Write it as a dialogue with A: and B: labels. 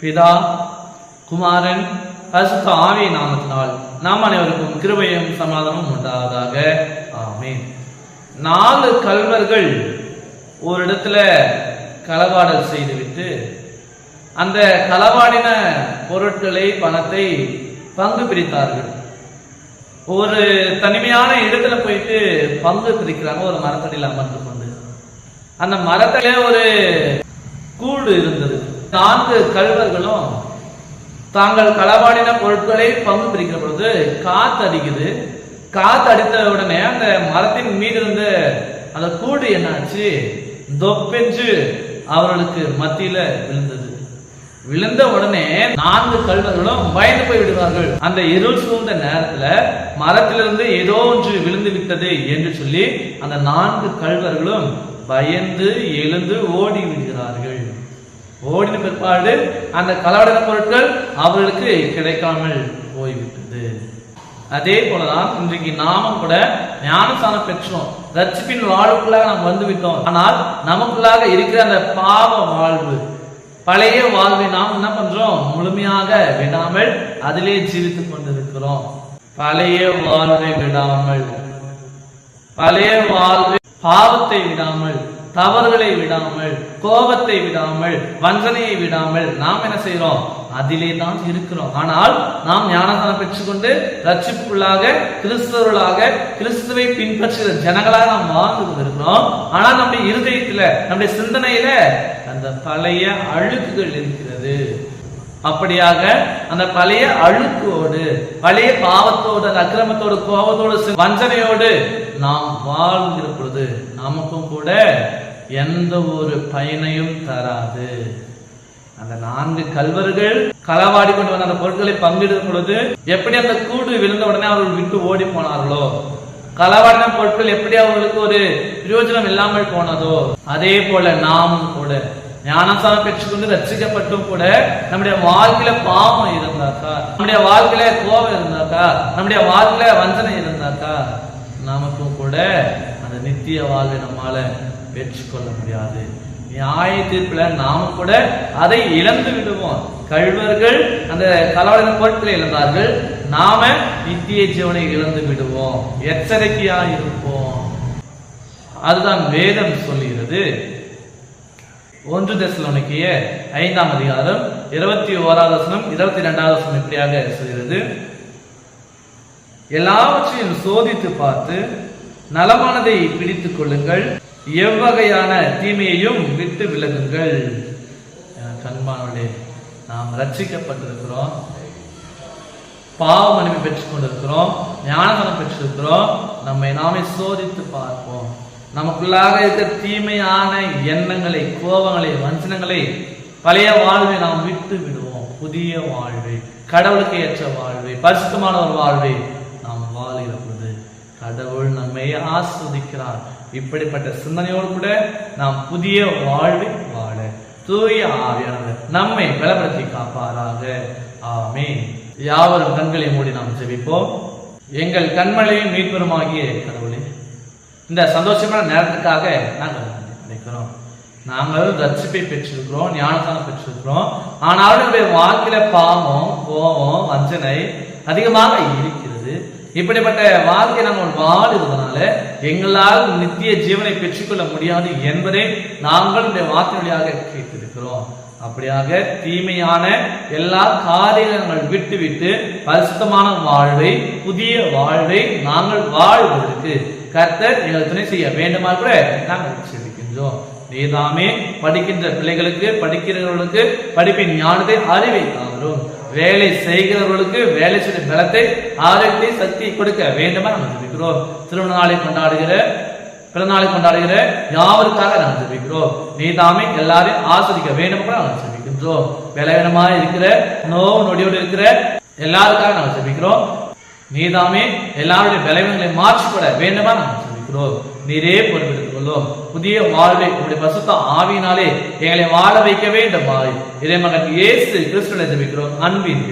A: பிதா குமாரன் பரிசுத்த ஆவி நாமத்தினால் நாம் அனைவருக்கும் கிருபையும் சமாதானமும் உண்டாவதாக. ஆமேன். நாலு கல்வர்கள் ஒரு இடத்துல களவாடல் செய்துவிட்டு அந்த களவாடின பொருட்களை பணத்தை பங்கு பிரித்தார்கள். ஒரு தனிமையான இடத்துல போயிட்டு பங்கு பிரிக்கிறாங்க ஒரு மரத்தடியில் அமர்ந்து கொண்டு. அந்த மரத்திலே ஒரு கூடு இருந்தது. நான்கு கல்வர்களும் தாங்கள் களவாடின பொருட்களை பங்கு பிரிக்கிற பொழுது காத்து அடிக்குது. காத்து அடித்த உடனே அந்த மரத்தின் மீது இருந்த அந்த கூடு என்னாச்சு? தொப்பென்று அவர்களுக்கு மத்தியில விழுந்தது. விழுந்த உடனே நான்கு கல்வர்களும் பயந்து போய் விடுவார்கள். அந்த இருள் சூழ்ந்த நேரத்துல மரத்திலிருந்து ஏதோ ஒன்று விழுந்து விட்டது என்று சொல்லி அந்த நான்கு கல்வர்களும் பயந்து எழுந்து ஓடி விடுகிறார்கள். ஓடின பிற்பாடு அந்த களவாடின பொருட்கள் அவர்களுக்கு கிடைக்காமல் போய்விட்டது. அதே போலதான் இன்றைக்கு நாமும் கூட ஞானஸ்தானம் பெற்றோம். ரட்சிப்பின் வாழ்வுக்குள்ளாக நாம் வந்து விட்டோம் ஆனால் நமக்குள்ளாக இருக்கிற அந்த பாவ வாழ்வு பழைய வாழ்வை நாம் என்ன பண்றோம்? முழுமையாக விடாமல் அதிலே ஜீவித்துக் கொண்டிருக்கிறோம். பழைய வாழ்வை விடாமல் பழைய வாழ்வை பாவத்தை விடாமல் தவறுகளை விடாமல் கோபத்தை விடாமல் வஞ்சனையை விடாமல் நாம் என்ன செய்கிறோம்? அதிலே தான் இருக்கிறோம். ஆனால் நாம் ஞானதானம் பெற்றுக்கொண்டு ரட்சிப்புக்குள்ளாக கிறிஸ்தவர்களாக கிறிஸ்துவை பின்பற்றுகிற ஜனங்களாக நாம் வாழ்ந்து கொண்டிருக்கிறோம். ஆனால் நம்முடைய இருதயத்துல நம்முடைய சிந்தனையில அந்த பழைய அழுக்குகள் இருக்கிறது. அப்படியாக அந்த பழைய அழுக்கோடு பழைய பாவத்தோடு அந்த அக்கிரமத்தோடு கோபத்தோடு வஞ்சனையோடு நாம் வாழ்ந்திருப்பது நமக்கும் கூட எந்த ஒரு பயனையும் தராது. அந்த நான்கு கல்வர்கள் களவாடி கொண்டு வந்த அந்த பொருட்களை பங்கிடும் பொழுது எப்படி அந்த கூடு விழுந்த உடனே அவர்கள் விட்டு ஓடி போனார்களோ? களவாடின பொருட்கள் எப்படி அவர்களுக்கு ஒரு பிரயோஜனம் இல்லாமல் போனதோ? அதே போல நாமும் கூட ஞானசாரம் பெற்றுக்கொண்டு ரசிக்கப்பட்டும் கூட நம்முடைய வாழ்க்கையில பாவம் இருந்தாக்கா? நம்முடைய வாழ்க்கையில கோபம் இருந்தாக்கா? நம்முடைய வாழ்க்கையில வஞ்சனை இருந்தாக்கா? நமக்கும் கூட அந்த நித்திய வாழ்வை நம்மால பெற்றுக்கொள்ள முடியாது. நியாய தீர்ப்புல நாம கூட அதை இழந்து விடுவோம். கழ்வர்கள் அந்த கலவரின பொருட்களை இழந்தார்கள். நாம நித்திய ஜீவனை இழந்து விடுவோம். எச்சரிக்கையா இருப்போம். அதுதான் வேதம் சொல்லுகிறது. ஒன்று தசலோனிக்கிய ஐந்தாம் அதிகாரம் இருபத்தி ஓராவது வசனம் இருபத்தி இரண்டாவது வசனம் இப்படியாக சொல்கிறது. எல்லாவற்றையும் சோதித்து பார்த்து நலமானதை பிடித்துக் கொள்ளுங்கள். எவ்வகையான தீமையையும் விட்டு விலகுங்கள். கண்பானோடே நாம் ரட்சிக்கப்பட்டிருக்கிறோம். பாவ பெற்றுக் கொண்டிருக்கிறோம். ஞானதனம் பெற்றிருக்கிறோம். நம்மை நாமே சோதித்து பார்ப்போம். நமக்குள்ளாக இருக்க தீமையான எண்ணங்களை கோபங்களை வஞ்சனங்களை பழைய வாழ்வை நாம் விட்டு விடுவோம். புதிய வாழ்வை கடவுளுக்கு ஏற்ற வாழ்வை பரிசுத்தமான ஒரு வாழ்வை நாம் வாழ்கிறோம் கடவுள் நம்மை ஆஸ்வதிக்கிறார். இப்படிப்பட்ட சிந்தனையோடு கூட நாம் புதிய வாழ்வை வாழ தூய ஆவியானவர் நம்மை பலப்படுத்தி காப்பாராக. ஆமே யாவரும் கண்களை மூடி நாம் ஜெபிப்போம். எங்கள் கண்மலையும் மீட்பெருமாகிய கடவுளே இந்த சந்தோஷமான நேரத்துக்காக நாங்கள் நினைக்கிறோம். நாங்கள் ரட்சிப்பை பெற்றிருக்கிறோம் ஞானத்தானம் பெற்றிருக்கிறோம். ஆனாலும் நம்முடைய வாழ்க்கையில பாவம் கோபம் வஞ்சனை அதிகமாக இருக்கிறது. இப்படிப்பட்ட வாழ்க்கை நாங்கள் வாழுறதுனால எங்களால் நித்திய ஜீவனை பெற்றுக்கொள்ள முடியாது என்பதை நாங்கள் இந்த வார்த்தை வழியாக கேட்டிருக்கிறோம். அப்படியாக தீமையான எல்லா காரியங்கள் விட்டு விட்டு பரிசுத்தமான வாழ்வை புதிய வாழ்வை நாங்கள் வாழ்வதற்கு கர்த்தர் எங்கள் துணை செய்ய வேண்டுமா கூட நாங்கள் சிந்திக்கின்றோம் நீதாமே படிக்கின்ற பிள்ளைகளுக்கு படிக்கிறவர்களுக்கு படிப்பின் ஞானத்தை அறிவை தாரும். வேலை செய்கிறவர்களுக்கு வேலை செய்யும் பலத்தை ஆரோக்கியத்தை சக்தி கொடுக்க வேண்டுமா நாம் ஜபிக்கிறோம். திருமண நாளை கொண்டாடுகிற பிறந்தநாளை கொண்டாடுகிற யாவருக்காக நாம் ஜபிக்கிறோம். நீ தாமே எல்லாரையும் ஆசிரிக்க வேண்டும் கூட நாம் ஜபிக்கின்றோம். பலவீனமா இருக்கிற நோவு நொடியோடு இருக்கிற எல்லாருக்காக நாம் நீ நீதாமே எல்லாருடைய பலவீனங்களை மாற்றிக்கொள்ள வேண்டுமா நாம் ஜெபிக்கிறோம் நீரே பொறுப்பெடுத்துக் கொள்ளும் புதிய வாழ்வை உங்களுடைய பசுத்த ஆவியினாலே எங்களை வாழ வைக்க வேண்டும் இறைமகன் இயேசு கிறிஸ்துவை ஜெபிக்கிறோம். அன்பின்